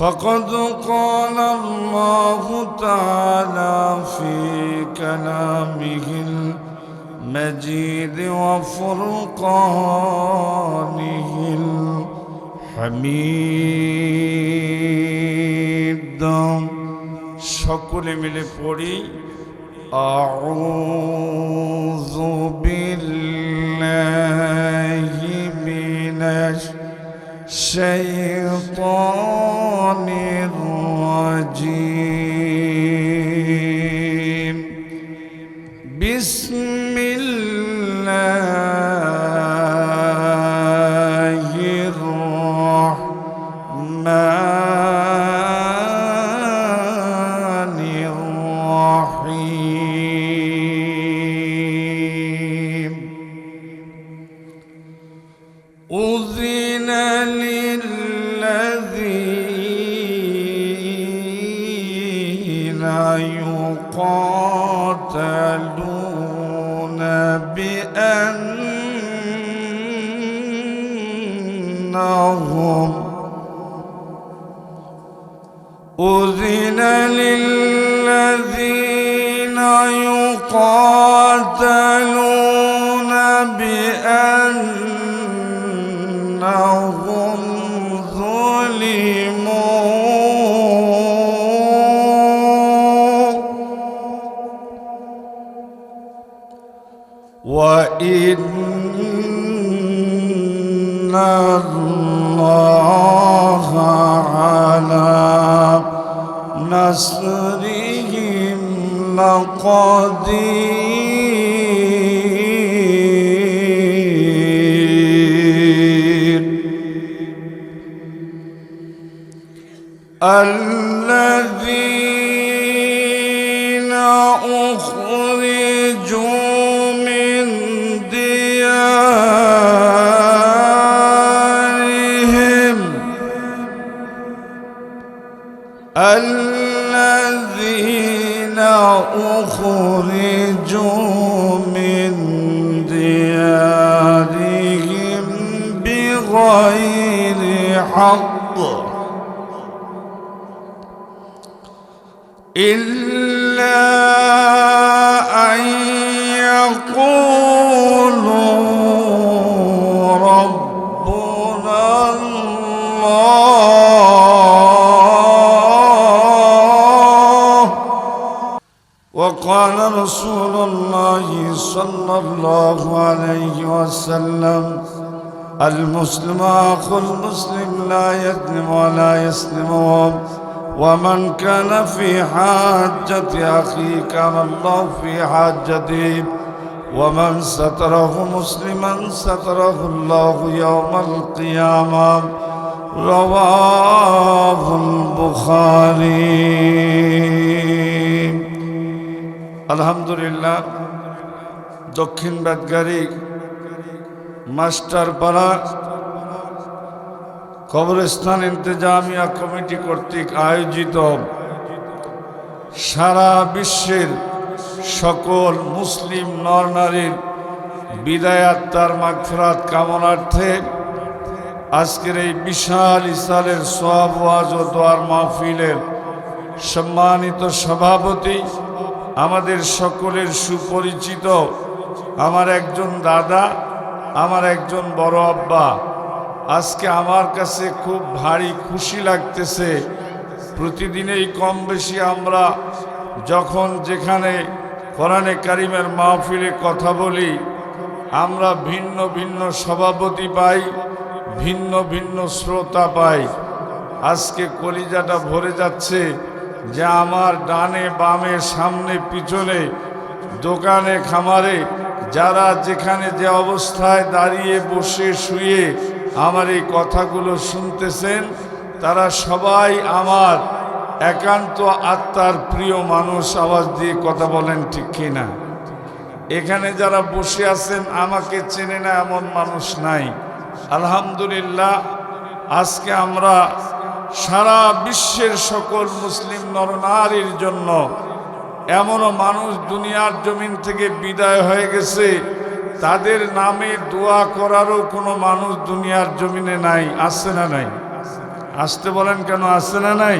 فقد قال الله تعالى في كلامه المجيد وفرقانه الحميد شكل ملفوري أعوذ بالله من الشيطان للذين يقاتلون بأنهم ظلموا وإن الله على نصرهم لقدير الذين أخرجوا من ديارهم الذين أخرجوا من ديارهم بغير حق إلا أن يقولوا رسول الله صلى الله عليه وسلم. المسلم أخو المسلم لا يظلم ولا يسلم. ومن كان في حاجة أخيه كان الله في حاجته. ومن ستره مسلما ستره الله يوم القيامة. رواه البخاري. আলহামদুলিল্লাহ, দক্ষিণ বাদগারি মাস্টার পাড়া কবরস্থান ইন্তজামিয়া কমিটি কর্তৃক আয়োজিত সারা বিশ্বের সকল মুসলিম নর নারীর বিদায়াত তার মাগফরাত কামনার্থে আজকের এই বিশাল ইসালের সোয়াব ওয়াজ ও দোয়ার মাহফিলের সম্মানিত সভাপতি আমাদের সকলের সুপরিচিত। আমার একজন দাদা, আমার একজন বড় আব্বা। আজকে আমার কাছে খুব ভারী খুশি লাগতেছে। প্রতিদিনেই কম বেশি আমরা যখন যেখানে কোরআনে কারিমের মাহফিলে কথা বলি, আমরা ভিন্ন ভিন্ন সভাপতি পাই, ভিন্ন ভিন্ন শ্রোতা পাই। আজকে কলিজাটা ভরে যাচ্ছে। যে আমার ডানে, বামে, সামনে, পিছনে, দোকানে, খামারে, যারা যেখানে যে অবস্থায় দাঁড়িয়ে, বসে, শুয়ে আমার এই কথাগুলো শুনতেছেন, তারা সবাই আমার একান্ত আত্মার প্রিয় মানুষ। আওয়াজ দিয়ে কথা বলেন ঠিক কিনা? এখানে যারা বসে আছেন, আমাকে চেনে না এমন মানুষ নাই। আলহামদুলিল্লাহ, আজকে আমরা সারা বিশ্বের সকল মুসলিম নরনারীর জন্য এমনও মানুষ দুনিয়ার জমিন থেকে বিদায় হয়ে গেছে। তাদের নামে দোয়া করারও কোনো মানুষ দুনিয়ার জমিনে নাই আসছে না নাই? আসতে বলেন কেন আসছে না নাই?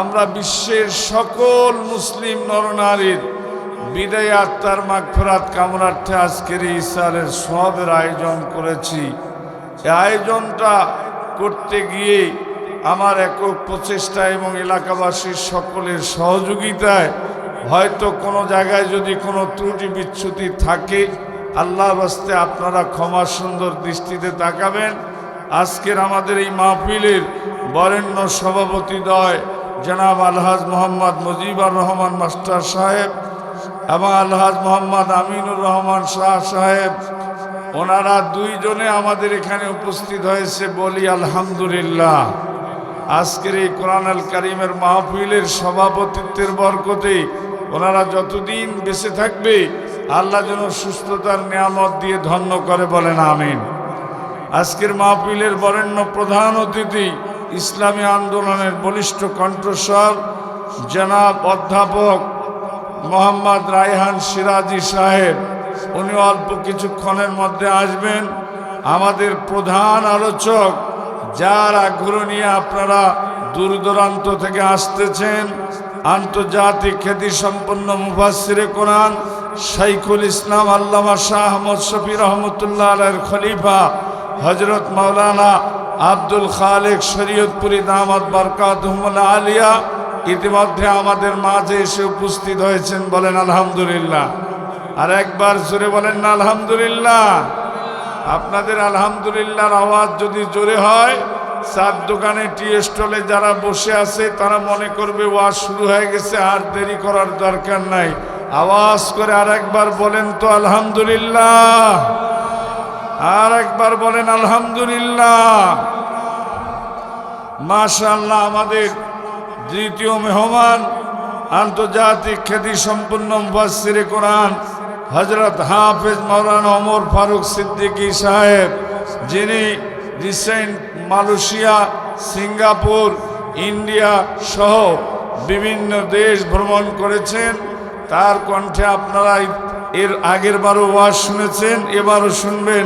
আমরা বিশ্বের সকল মুসলিম নরনারীর বিদায় আত্মার মাগফেরাত কামরার্থে আজকের ইসারের সবের আয়োজন করেছি। আয়োজনটা করতে গিয়ে আমার একক প্রচেষ্টা এবং এলাকাবাসীর সকলের সহযোগিতায় হয়তো কোনো জায়গায় যদি কোনো ত্রুটি বিচ্ছুতি থাকে, আল্লাহ বাস্তে আপনারা ক্ষমা সুন্দর দৃষ্টিতে তাকাবেন। আজকের আমাদের এই মাহফিলের বরেণ্য সভাপতিদ্বয় জনাব আলহাজ মোহাম্মদ মুজিবুর রহমান মাস্টার সাহেব এবং আলহাজ মোহাম্মদ আমিনুর রহমান শাহ সাহেব, ওনারা দুইজনে আমাদের এখানে উপস্থিত হয়েছে বলি আলহামদুলিল্লাহ। আজকের এই কোরআন আল কারিমের মাহফিলের সভাপতিত্বের বরকতে ওনারা যতদিন বেঁচে থাকবে, আল্লাহ যেন সুস্থতার নিয়ামত দিয়ে ধন্য করে বলেন, আমিন। আজকের মাহফিলের বরেণ্য প্রধান অতিথি ইসলামী আন্দোলনের বলিষ্ঠ কণ্ঠস্বর জনাব অধ্যাপক মোহাম্মদ রায়হান সিরাজি সাহেব। উনি অল্প কিছুক্ষণের মধ্যে আসবেন। আমাদের প্রধান আলোচক যার আগ্রহ নিয়ে আপনারা দূর দূরান্ত থেকে আসতেছেন, আন্তর্জাতিক খ্যাতি সম্পন্ন মুফাসিরে কোরআন শাইখুল ইসলাম আল্লামা শাহ আহমদ শফি রহমতুল্লাহ আলের খলিফা হজরত মাওলানা আব্দুল খালেক শরীয়তপুরি দামাদ বরকাতহমুল্লাহ আলিয়া ইতিমধ্যে আমাদের মাঝে এসে উপস্থিত হয়েছেন বলেন আলহামদুলিল্লাহ। আর একবার জোরে বলেন না, আলহামদুলিল্লাহ। আপনাদের আলহামদুলিল্লাহর আওয়াজ যদি জোরে হয় চার দোকানে টি স্টলে যারা বসে আছে, তারা মনে করবে, ওয়াজ শুরু হয়ে গেছে, আর দেরি করার দরকার নাই। আওয়াজ করে আর একবার বলেন তো, আলহামদুলিল্লাহ। আর একবার বলেন, আলহামদুলিল্লাহ। মাশাল্লাহ আমাদের দ্বিতীয় মেহমান আন্তর্জাতিক খ্যাতি সম্পন্ন মুফাসসিরে কোরআন হজরত হাফেজ মৌলানা ওমর ফারুক সিদ্দিকী সাহেব, যিনি রিসেন্ট মালয়েশিয়া, সিঙ্গাপুর, ইন্ডিয়া সহ বিভিন্ন দেশ ভ্রমণ করেছেন। তার কণ্ঠে আপনারা এর আগের বারও ওয়াজ শুনেছেন, এবারও শুনবেন।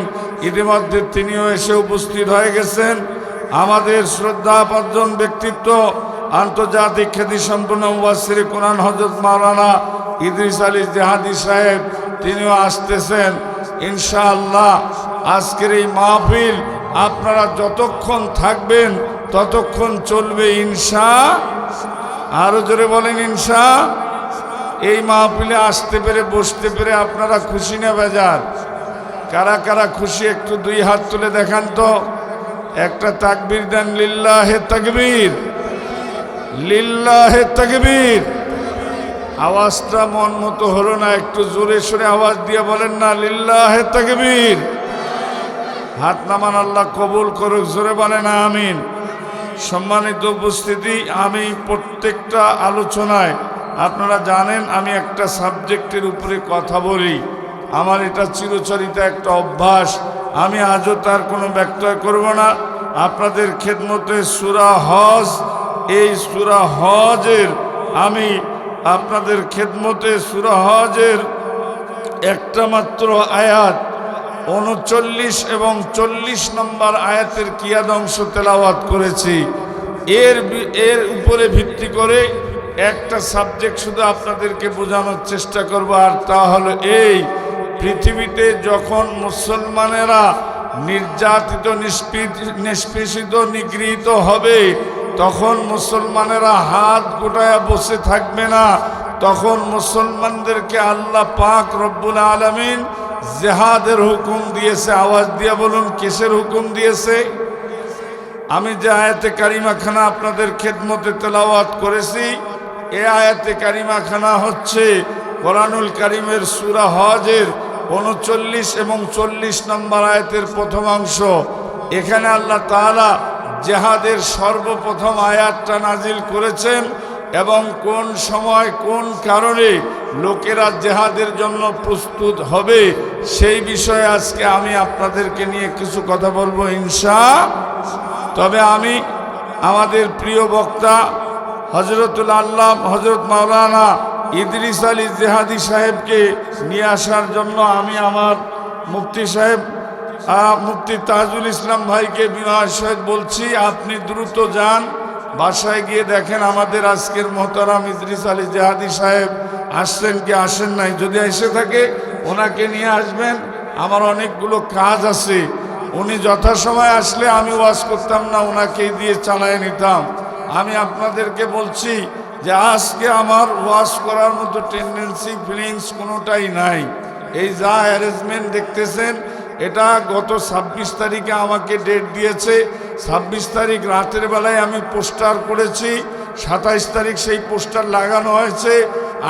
ইতিমধ্যে তিনিও এসে উপস্থিত হয়ে গেছেন। আমাদের শ্রদ্ধাপার্জন ব্যক্তিত্ব, আন্তর্জাতিক খ্যাতি সম্পন্ন মুবাসির কোরআন হজরত মাওলানা ইদ্রিস আলী জাহাদি সাহেব তিনিও আসতেছেন, ইনশাআল্লাহ। আজকের এই মাহফিল আপনারা যতক্ষণ থাকবেন, ততক্ষণ চলবে ইনশা। আরও জোরে বলেন ইনশা। এই মাহফিলে আসতে পেরে, বসতে পেরে আপনারা খুশি না বেজার? কারা কারা খুশি একটু দুই হাত তুলে দেখান তো। একটা তাকবীর দেন, লিল্লাহে তাকবীর। লিল্লাহে তাকবীর। আওয়াজটা মন মতো হলো না, একটু জোরে সোরে আওয়াজ দিয়ে বলেন না, লিল্লাহে তাকবীর। হাত নামান আল্লাহ কবুল করুক, জোরে বলে না আমিন। সম্মানিত উপস্থিতি, আমি প্রত্যেকটা আলোচনায়, আপনারা জানেন আমি একটা সাবজেক্টের উপরে কথা বলি। আমার এটা চিরচরিত একটা অভ্যাস, আমি আজও তার কোনো ব্যক্তয় করব না। আপনাদের খেদমতে সুরা হজ, এই সুরা হজের আমি আপনাদের খেদমতে সুরা হজের একটা মাত্র আয়াত, উনচল্লিশ এবং চল্লিশ নম্বর আয়াতের কিয়াদংশ তেলাওয়াত করেছি। এর এর উপরে ভিত্তি করে একটা সাবজেক্ট শুধু আপনাদেরকে বোঝানোর চেষ্টা করব, আর তা হলো এই, পৃথিবীতে যখন মুসলমানেরা নির্যাতিত, নিষ্পি- নিষ্পেষিত, নিগৃহীত হবে তখন মুসলমানেরা হাত গোটায় বসে থাকবে না। তখন মুসলমানদেরকে আল্লাহ পাক রব্বুল আলমিন জেহাদের হুকুম দিয়েছে। আওয়াজ দিয়ে বলুন, কিসের হুকুম দিয়েছে? আমি যে আয়াতে কারিমাখানা আপনাদের খেদমতে তেলাওয়াত করেছি, এ আয়াতে কারিমাখানা হচ্ছে কোরআনুল কারিমের সুরা হজের উনচল্লিশ এবং চল্লিশ নম্বর আয়াতের প্রথম অংশ। এখানে আল্লাহ তাআলা জেহাদের সর্বপ্রথম আয়াতটা নাজিল করেছেন এবং কোন সময় কোন কারণে লোকেরা জেহাদের জন্য প্রস্তুত হবে সেই বিষয়ে আজকে আমি আপনাদেরকে নিয়ে কিছু কথা বলব ইনশা। তবে আমি আমাদের প্রিয় বক্তা হজরতুল আল্লাহ হজরত মাওলানা ইদরিস আলী জেহাদি সাহেবকে নিয়ে আসার জন্য আমি আমার মুফতি সাহেব মুফতি তাজুল ইসলাম ভাইকে বিনয় সাহেব বলছি, আপনি দ্রুত যান, বাসায় গিয়ে দেখেন আমাদের আজকের মোহতারাম ইদরিস আলী জাহাদি সাহেব আসছেন কি আসেন নাই। যদি এসে থাকে, ওনাকে নিয়ে আসবেন, আমার অনেকগুলো কাজ আছে। উনি যথাসময় আসলে আমি ওয়াজ করতাম না ওনাকেই দিয়ে চালায় নিতাম। আমি আপনাদেরকে বলছি যে আজকে আমার ওয়াশ করার মতো টেন্ডেন্সি ফিলিংস কোনোটাই নাই। এই যা অ্যারেঞ্জমেন্ট দেখতেছেন এটা গত ছাব্বিশ তারিখে আমাকে ডেট দিয়েছে। ছাব্বিশ তারিখ রাতের বেলায় আমি পোস্টার করেছি। সাতাইশ তারিখ সেই পোস্টার লাগানো হয়েছে।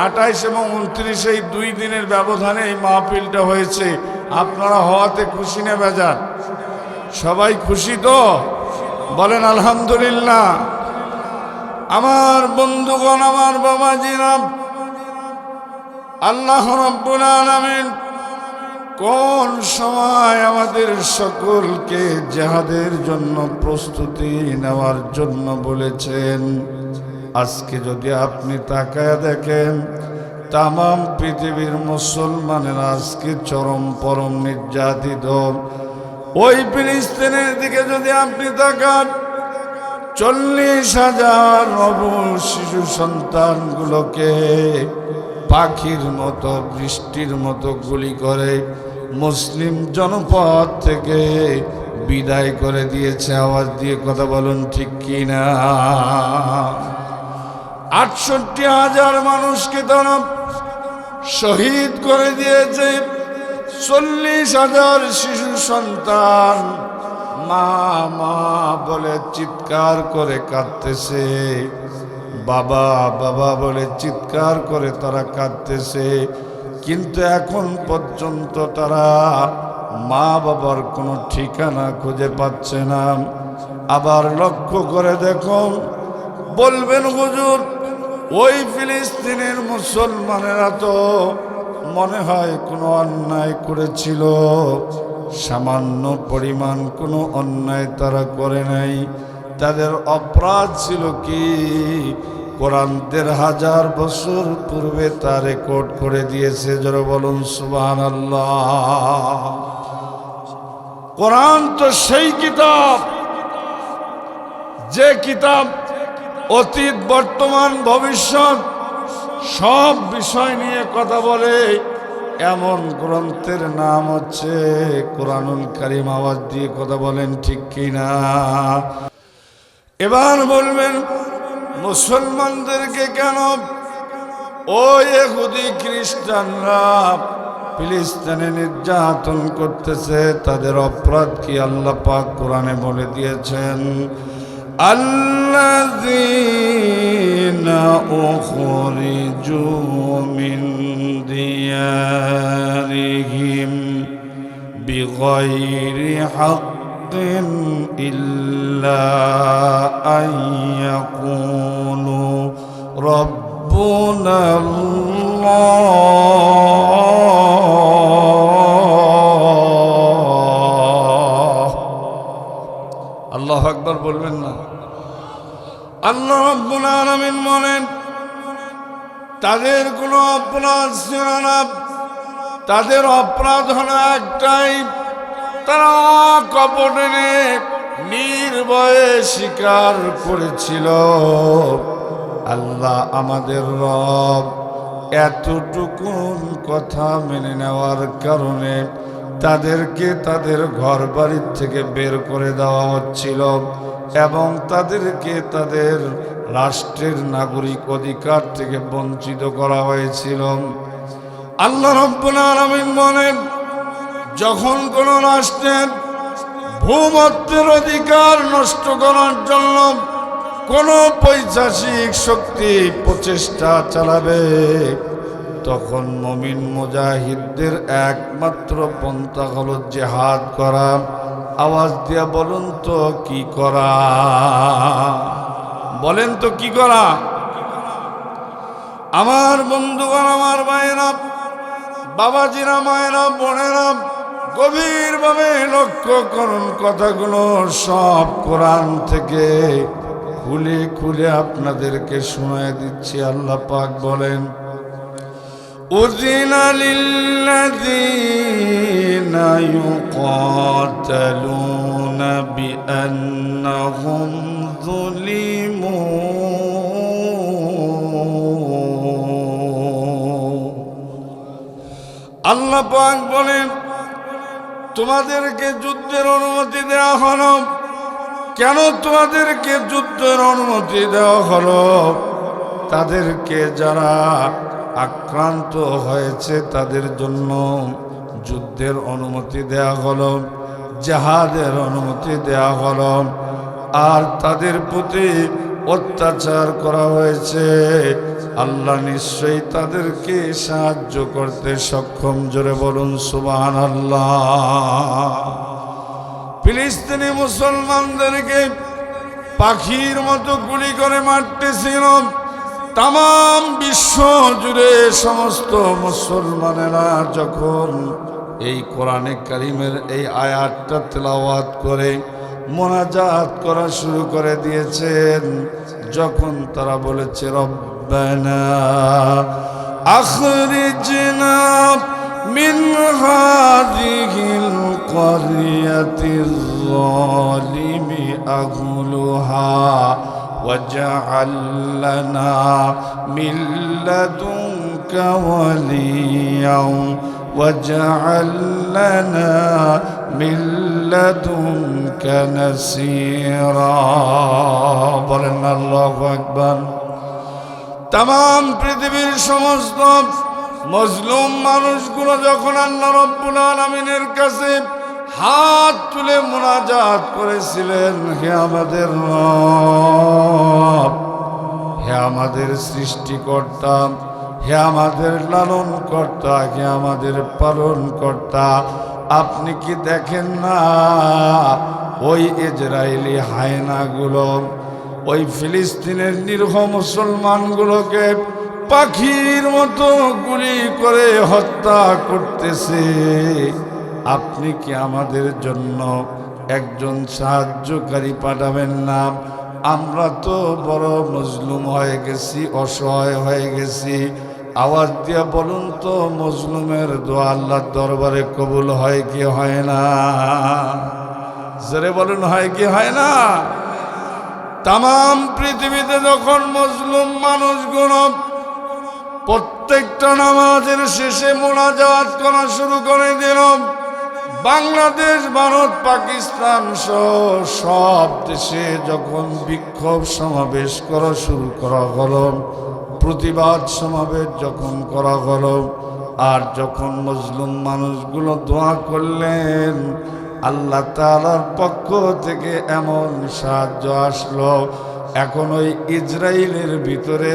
আঠাইশ এবং উনত্রিশ এই দুই দিনের ব্যবধানে এই মাহফিলটা হয়েছে। আপনারা হওয়াতে খুশি না বেজান সবাই খুশি তো? বলেন আলহামদুলিল্লাহ। আমার বন্ধুগণ, আমার বাবাজিরা, আল্লাহ রব্বুল আলামিন কোন সময় আমাদের সকলকে জেহাদের জন্য প্রস্তুতি নেওয়ার জন্য বলেছেন? আজকে যদি আপনি তাকায় দেখেন তাম পৃথিবীর মুসলমানেরা আজকে চরম পরম নির্যাতিত। ওই ফিলিস্তিনের দিকে যদি আপনি তাকান, চল্লিশ হাজার নব শিশু সন্তানগুলোকে পাখির মতো, বৃষ্টির মতো গুলি করে মুসলিম জনপদ থেকে বিদায় করে দিয়েছে। আওয়াজ দিয়ে কথা বলুন, ঠিক কি না আটষট্টি হাজার মানুষকে তারা শহীদ করে দিয়েছে। চল্লিশ হাজার শিশু সন্তান মা মা বলে চিৎকার করে কাঁদতেছে। বাবা বাবা বলে চিৎকার করে তারা কাঁদতেছে। কিন্তু এখন পর্যন্ত তারা মা বাবার কোনো ঠিকানা খুঁজে পাচ্ছে না। আবার লক্ষ্য করে দেখুন, বলবেন হুজুর, ওই ফিলিস্তিনের মুসলমানেরা তো মনে হয় কোনো অন্যায় করেছিল। সামান্য পরিমাণ কোনো অন্যায় তারা করে নাই। তাদের অপরাধ ছিল কি? কোরআন দেড় হাজার বছর পূর্বে তা রেকর্ড করে দিয়েছে। যারা বলুন আল্লাহ কোরআন তো সেই কিতাব, যে কিতাব অতীত, বর্তমান, ভবিষ্যৎ, সব বিষয় নিয়ে কথা বলে। এমন গ্রন্থের নাম হচ্ছে কোরআনুল কারিম, আওয়াজ দিয়ে কথা বলেন ঠিক কিনা? এবার বলবেন মুসলমানদেরকে কেন ওই এহুদি খ্রিস্টানরা ফিলিস্তিনে নির্যাতন করতেছে তাদের অপরাধ কি আল্লাহ পাক কোরআনে বলে দিয়েছেন الذين أخرجوا من ديارهم بغير حق إلا أن يقولوا ربنا الله আল্লাহ আকবর বলবেন না আল্লাহ রব্বুল আলামিন বলেন তাদের কোনো অপরাধ ছিল না তাদের অপরাধ হলো একটাই তারা কপটে নির্ভয়ে স্বীকার করেছিল আল্লাহ আমাদের রব এতটুকু কথা মেনে নেওয়ার কারণে তাদেরকে তাদের ঘর বাড়ির থেকে বের করে দেওয়া হচ্ছিল এবং তাদেরকে তাদের রাষ্ট্রের নাগরিক অধিকার থেকে বঞ্চিত করা হয়েছিল। আল্লাহ বলেন, যখন কোন রাষ্ট্রের ভূমত্বের অধিকার নষ্ট করার জন্য কোন পৈশাসিক শক্তি প্রচেষ্টা চালাবে, তখন মমিন মুজাহিদদের একমাত্র পন্থা হল জেহাদ করা। আওয়াজ দিয়া বলুন তো, কি করা? বলেন তো, কি করা? আমার বন্ধুগণ, আমার ভাইয়েরা, বাবাজিরা, মায়েরা, বোনেরা, গভীরভাবে লক্ষ্য করুন কথাগুলো সব কোরআন থেকে। খুলে খুলে আপনাদেরকে শোনায় দিচ্ছি আল্লাহ পাক বলেন أذن للذين يقاتلون بأنهم ظلموا আল্লাহ পাক বলেন তোমাদেরকে যুদ্ধের অনুমতি দেওয়া হলো কেন তোমাদেরকে যুদ্ধের অনুমতি দেওয়া হলো? তাদেরকে যারা আক্রান্ত হয়েছে, তাদের জন্য যুদ্ধের অনুমতি দেওয়া হলো, জাহাদের অনুমতি দেওয়া হলো। আর তাদের প্রতি অত্যাচার করা হয়েছে। আল্লাহ নিশ্চয়ই তাদেরকে সাহায্য করতে সক্ষম। জোরে বলুন সুবাহ আল্লাহ ফিলিস্তিনি মুসলমানদেরকে পাখির মতো গুলি করে মারতেছিল। তাম বিশ্ব জুড়ে সমস্ত মুসলমানেরা যখন এই কোরআনে কারিমের এই আয়াতটা তেলাওয়াত করে মোনাজাত করা শুরু করে দিয়েছেন, যখন তারা বলেছে, রব্বানা আখরিজনা মিন হাদিহিল করিয়াতিল জালিমি আগলুহা واجعل لنا من لدنك وليا واجعل لنا من لدنك نصيرا বলেন আল্লাহু আকবার তাম পৃথিবীর সমস্ত মজলুম মানুষগুলো যখন আল্লাহ রব্বুল আলমিনের কাছে হাত তুলে মোনাজাত করেছিলেন, হে আমাদের হে আমাদের সৃষ্টিকর্তা, হে আমাদের লালন কর্তা হে আমাদের পালন কর্তা আপনি কি দেখেন না ওই ইসরায়েলি হায়নাগুলো, ওই ফিলিস্তিনের নির্হ মুসলমানগুলোকে পাখির মতো গুলি করে হত্যা করতেছে। আপনি কি আমাদের জন্য একজন সাহায্যকারী পাঠাবেন না? আমরা তো বড় মজলুম হয়ে গেছি, অসহায় হয়ে গেছি। আওয়াজ দিয়ে বলুন তো, মজলুমের দোয়া আল্লাহর দরবারে কবুল হয় কি হয় না? জোরে বলুন, হয় কি হয় না? তাম পৃথিবীতে যখন মজলুম মানুষগুলো প্রত্যেকটা নামাজের শেষে মোনাজাত করা শুরু করে দিল বাংলাদেশ, ভারত, পাকিস্তান সহ সব দেশে যখন বিক্ষোভ সমাবেশ করা শুরু করা হলো, প্রতিবাদ সমাবেশ যখন করা হলো, আর যখন মজলুম মানুষগুলো দোয়া করলেন, আল্লাহ তালার পক্ষ থেকে এমন সাহায্য আসলো। এখন ওই ইসরায়েলের ভিতরে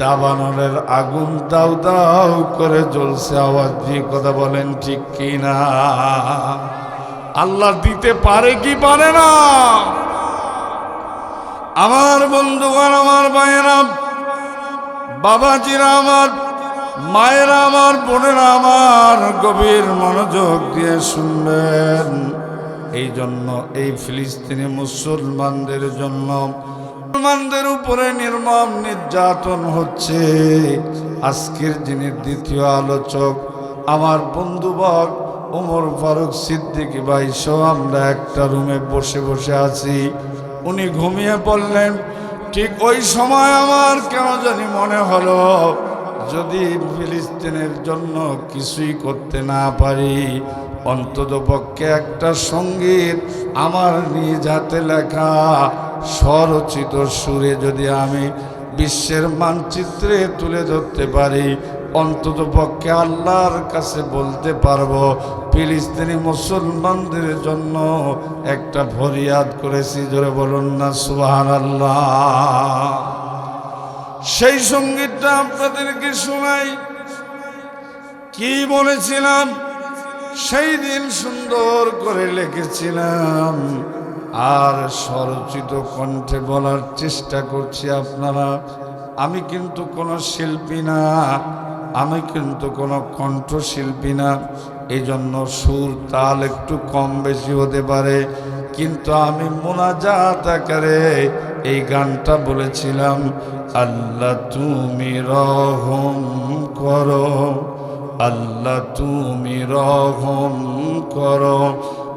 দাবানলের আগুন দাউ দাউ করে জ্বলছে আওয়াজ দিয়ে কথা বলেন ঠিক কি না আল্লাহ দিতে পারে কি পারে না? আমার বন্ধুগণ, আমার ভাইয়েরা, বাবাজিরা, আমার মায়েরা, আমার বোনেরা, আমার গভীর মনোযোগ দিয়ে শুনবেন। এই জন্য এই ফিলিস্তিনি মুসলমানদের জন্য মুসলমানদের উপরে নির্মম নির্যাতন হচ্ছে। আজকের দিনের দ্বিতীয় আলোচক, আমার বন্ধুবর ওমর ফারুক সিদ্দিকী ভাই সহ আমরা একটা রুমে বসে বসে আছি। উনি ঘুমিয়ে পড়লেন। ঠিক ওই সময় আমার কেন জানি মনে হলো, যদি ফিলিস্তিনের জন্য কিছুই করতে না পারি অন্তত পক্ষে একটা সংগীত আমার নিজ হাতে লেখা। স্বরচিত সুরে যদি আমি বিশ্বের মানচিত্রে তুলে ধরতে পারি, অন্তত পক্ষে আল্লাহর কাছে বলতে পারব, ফিলিস্তিনি মুসলমানদের জন্য একটা ফরিয়াদ করেছি, জোরে বলুন না সুহান আল্লাহ সেই সঙ্গীতটা আপনাদেরকে শোনাই। কি বলেছিলাম? সেই দিন সুন্দর করে লিখেছিলাম আর স্বরচিত কণ্ঠে বলার চেষ্টা করছি আপনারা। আমি কিন্তু কোনো শিল্পী না, আমি কিন্তু কোনো কণ্ঠশিল্পী না। এই জন্য সুর তাল একটু কম বেশি হতে পারে, কিন্তু আমি মোনাজাত আকারে এই গানটা বলেছিলাম, আল্লাহ তুমি রহম করো, আল্লাহ তুমি রহম করো।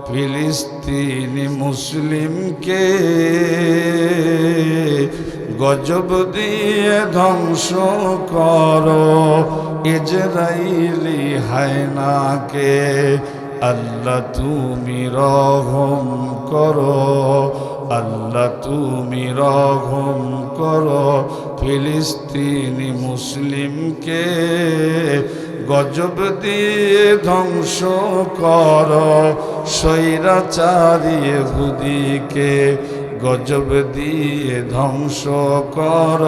ফিলিস্তিনি মুসলিমকে গজব দিয়ে ধ্বংস করো, ইজরাইলি হায়নাকে। আল্লাহ তুমি রহম করো, আল্লাহ তুমি রহম করো, ফিলিস্তিনি মুসলিমকে গজব দিয়ে ধ্বংস কর, স্বৈরাচারী হুদিকে গজব দিয়ে ধ্বংস কর,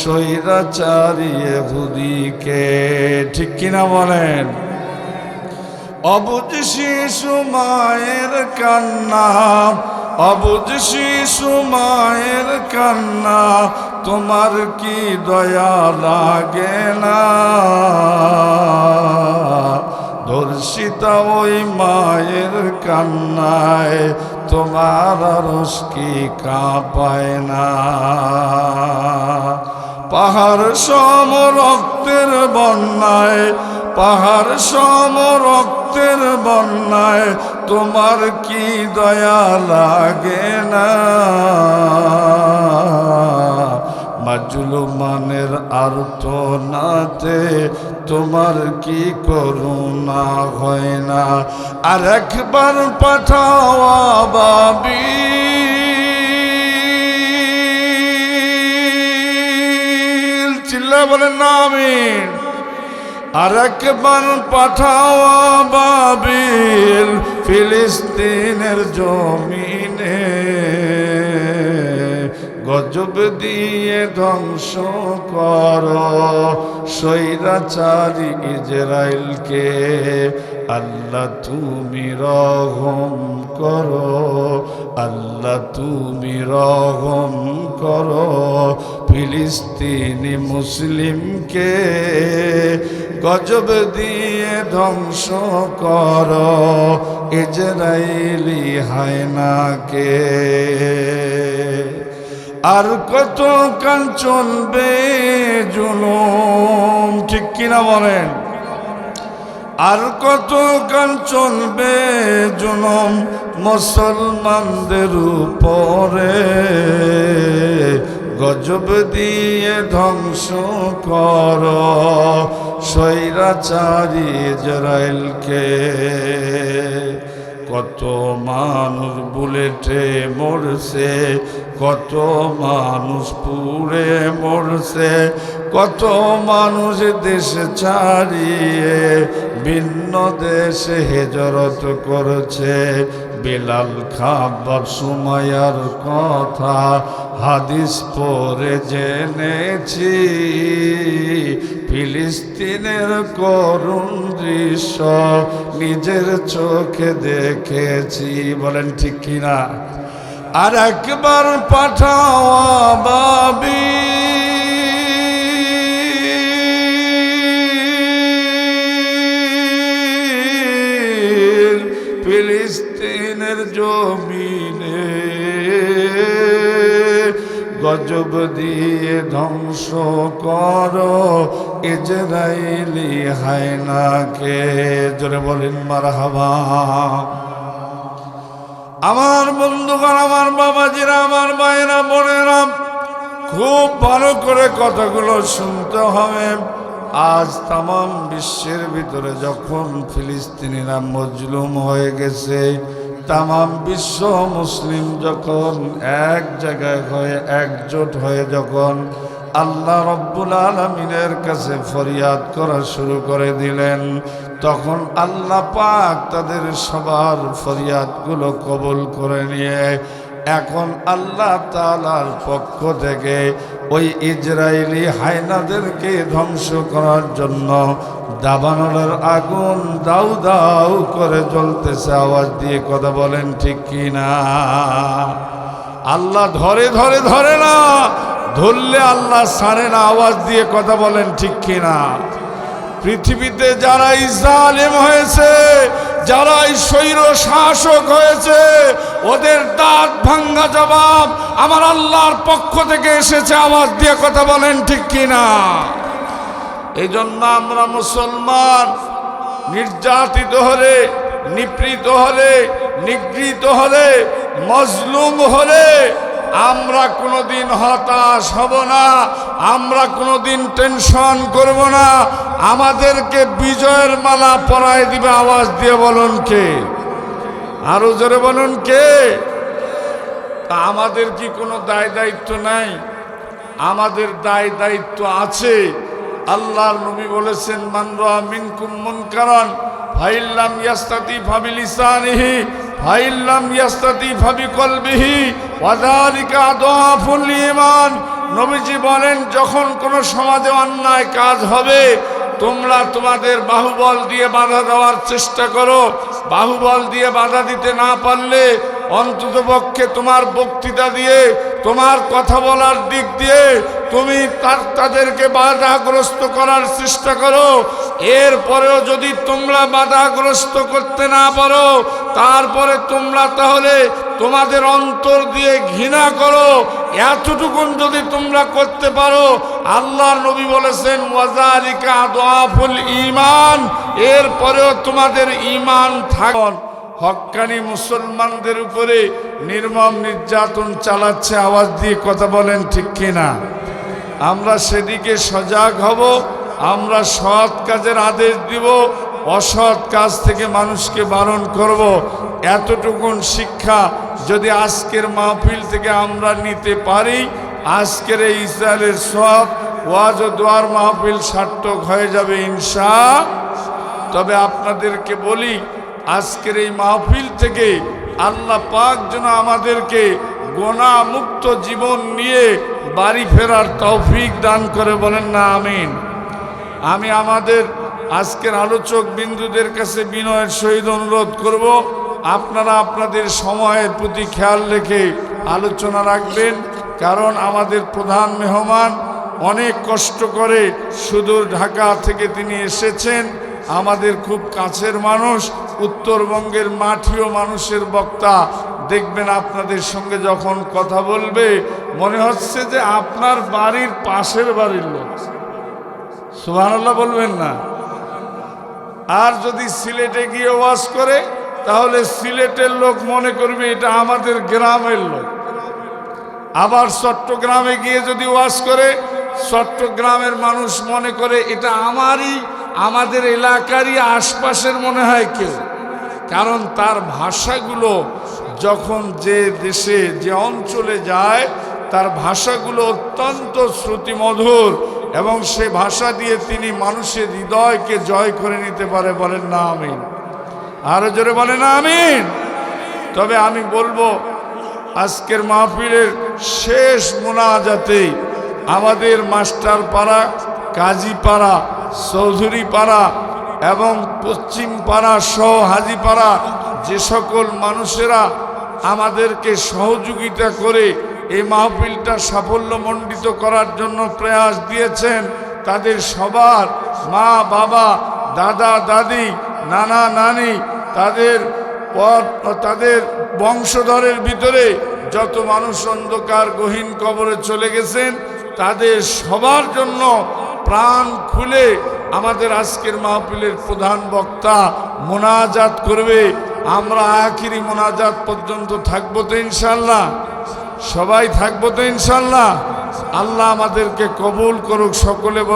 স্বৈরাচারী হুদিকে ঠিক কিনা বলেন? অবুজ শিশু মায়ের কান্না অবুজ শিশু মায়ের কান্না, তোমার কি দয়া লাগে না? ধর্ষিতা ওই মায়ের কান্নায় তোমার রস কি কাঁপায় না? পাহাড় সম রক্তের বন্যায়, পাহাড় সম রক্তের বন্যায়, তোমার কি দয়া লাগে না? মাজলুমানের আর্ত নাতে তোমার কি করুণা হয় না? আর একবার পাঠাওয়া বাবি চিল্লা বলেন, না, আমিন। আর একবার পাঠাওয়া বাবিল ফিলিস্তিনের জমিনে। গজব দিয়ে ধ্বংস কর, স্বৈরাচারী ইসরায়েলকে আল্লাহ তুমি রহম করো, আল্লাহ তুমি রহম করো। ফিলিস্তিনি মুসলিমকে গজব দিয়ে ধ্বংস কর, ইজরাইলি হায়নাকে। আর কত কান চলবে জুলুম, ঠিক কিনা বলেন? আর কত কাল চলবে জনম মুসলমানদের উপরে? গজব দিয়ে ধ্বংস কর স্বৈরাচারী ইসরায়েলকে কত মানুষ বুলেটে মরছে, কত মানুষ পুড়ে মরছে, কত মানুষ দেশ ছাড়িয়ে ভিন্ন দেশে হেজরত করেছে। বেলাল খাবার সময়ার কথা হাদিস পরে জেনেছি। ফিলিস্তিনের করুণ দৃশ্য নিজের চোখে দেখেছি। বলেন ঠিক কিনা? আর একবার পাঠাওয়া বাবি ফিলিস্তিনের জমিনে গজব দিয়ে ধ্বংস কর, ইজরাইলি হায়নাকে। জোরে বলেন, মারহাবা। আমার বন্ধুগণ, আমার বাবাজিরা, আমার মায়েরা বোনেরা, খুব ভালো করে কথাগুলো শুনতে হবে। আজ তাম বিশ্বের ভিতরে যখন ফিলিস্তিনিরা মজলুম হয়ে গেছে তাম বিশ্ব মুসলিম যখন এক জায়গায় হয়ে একজোট হয়ে যখন আল্লাহ রব্বুল আলমিনের কাছে ফরিয়াদ করা শুরু করে দিলেন, তখন আল্লাহ পাক তাদের সবার ফরিয়াদগুলো কবুল করে নিয়ে এখন আল্লাহ তালার পক্ষ থেকে ওই ইসরায়েলি হায়নাদেরকে ধ্বংস করার জন্য দাবানলের আগুন দাউ দাউ করে জ্বলতেছে, আওয়াজ দিয়ে কথা বলেন ঠিক কি না আল্লাহ ধরে ধরে ধরে না, ধরলে আল্লাহ সারে না, আওয়াজ দিয়ে কথা বলেন ঠিক কি না পৃথিবীতে যারা ইসরায়েম হয়েছে যারা শৈর শাসক হয়েছে, ওদের দাঁত ভাঙ্গা জবাব আমার আল্লাহর পক্ষ থেকে এসেছে। আওয়াজ দিয়ে কথা বলেন ঠিক কিনা? এই জন্য আমরা মুসলমান নির্যাতিত হলে, নিপীড়িত হলে, নিগৃহীত হলে, মজলুম হলে আমরা কোনোদিন হতাশ হব না, আমরা কোনোদিন টেনশন করব না। আমাদেরকে বিজয়ের মালা পরায় দিবে, আওয়াজ দিয়ে বলুন কে? আরও জোরে বলুন কে? তা আমাদের কি কোনো দায় দায়িত্ব নাই? আমাদের দায় দায়িত্ব আছে। আল্লাহর নবী বলেছেন মানরা মিনকুম মুনকারান, ফাইল্লাম ইয়াস্তাতি ফাবিলিসানিহি ফাইল্লাম ইয়াস্তাতি ফাবিকলবিহি ওয়াযালিকা আদওয়াফুল ঈমান। নবীজি বলেন, যখন কোনো সমাজে অন্যায় কাজ হবে, তোমরা তোমাদের বাহুবল দিয়ে বাধা দেওয়ার চেষ্টা করো। বাহুবল দিয়ে বাধা দিতে না পারলে অন্তত পক্ষে তোমার বক্তৃতা দিয়ে, তোমার কথা বলার দিক দিয়ে তুমি তার, তাদেরকে বাধাগ্রস্ত করার চেষ্টা করো। এরপরেও যদি তোমরা বাধাগ্রস্ত করতে না পারো, তারপরে তোমরা তাহলে তোমাদের অন্তর দিয়ে ঘৃণা করো। এতটুকুন যদি তোমরা করতে পারো, আল্লাহর নবী বলেছেন ওয়াজারিকা দোয়াফুল ইমান এরপরেও তোমাদের ইমান থাকুন হক্কানি মুসলমানদের উপরে নির্মম নির্যাতন চালাচ্ছে, আওয়াজ দিয়ে কথা বলেন ঠিক কিনা? আমরা সেদিকে সজাগ হব, আমরা সৎ কাজের আদেশ দিব, অসৎ কাজ থেকে মানুষকে বারণ করব। এতটুকুন শিক্ষা যদি আজকের মাহফিল থেকে আমরা নিতে পারি, আজকের এই ইসরায়েলের সব ওয়াজ ও দোয়ার মাহফিল সার্থক হয়ে যাবে ইনশা। তবে আপনাদেরকে বলি আজকের এই মাহফিল থেকে আল্লাহ পাক যেন আমাদেরকে গোনা মুক্ত জীবন নিয়ে বাড়ি ফেরার তৌফিক দান করে বলেন না, আমিন। আমি আমাদের আজকের আলোচক বিন্দুদের কাছে বিনয়ের সহিত অনুরোধ করব, আপনারা আপনাদের সময়ের প্রতি খেয়াল রেখে আলোচনা রাখবেন, কারণ আমাদের প্রধান মেহমান অনেক কষ্ট করে সুদূর ঢাকা থেকে তিনি এসেছেন। আমাদের খুব কাছের মানুষ, উত্তরবঙ্গের মাটিও মানুষের বক্তা। দেখবেন আপনাদের সঙ্গে যখন কথা বলবে, মনে হচ্ছে যে আপনার বাড়ির পাশের বাড়ির লোক। সুবহানাল্লাহ বলবেন না? আর যদি সিলেটে গিয়ে ওয়াজ করে, তাহলে সিলেটের লোক মনে করবে এটা আমাদের গ্রামের লোক। আবার চট্টগ্রামে গিয়ে যদি ওয়াজ করে, চট্টগ্রামের মানুষ মনে করে এটা আমারই আমাদের এলাকারই আশপাশের মনে হয় কেউ। কারণ তার ভাষাগুলো যখন যে দেশে, যে অঞ্চলে যায়, তার ভাষাগুলো অত্যন্ত শ্রুতিমধুর এবং সে ভাষা দিয়ে তিনি মানুষের হৃদয়কে জয় করে নিতে পারে বলেন না আমিন। আরও জোরে বলেন না আমিন। তবে আমি বলব, আজকের মাহফিলের শেষ মোনাজাতেই আমাদের মাস্টার পাড়া কাজী পাড়া চৌধুরী পাড়া এবং পশ্চিম পাড়া সহ হাজিপাড়া যে সকল মানুষেরা আমাদেরকে সহযোগিতা করে এই মাহফিলটা সাফল্যমণ্ডিত করার জন্য প্রয়াস দিয়েছেন, তাদের সবার মা, বাবা, দাদা, দাদি, নানা, নানি, তাদের পর তাদের বংশধরের ভিতরে যত মানুষ অন্ধকার গহীন কবরে চলে গেছেন, তাদের সবার জন্য প্রাণ খুলে আমাদের আজকের মাহফিলের প্রধান বক্তা মোনাজাত করবে। আমরা আখিরি মোনাজাত পর্যন্ত থাকব তো ইনশাল্লাহ সবাই থাকব তো ইনশাল্লাহ আল্লাহ আমাদেরকে কবুল করুক, সকলে বলুন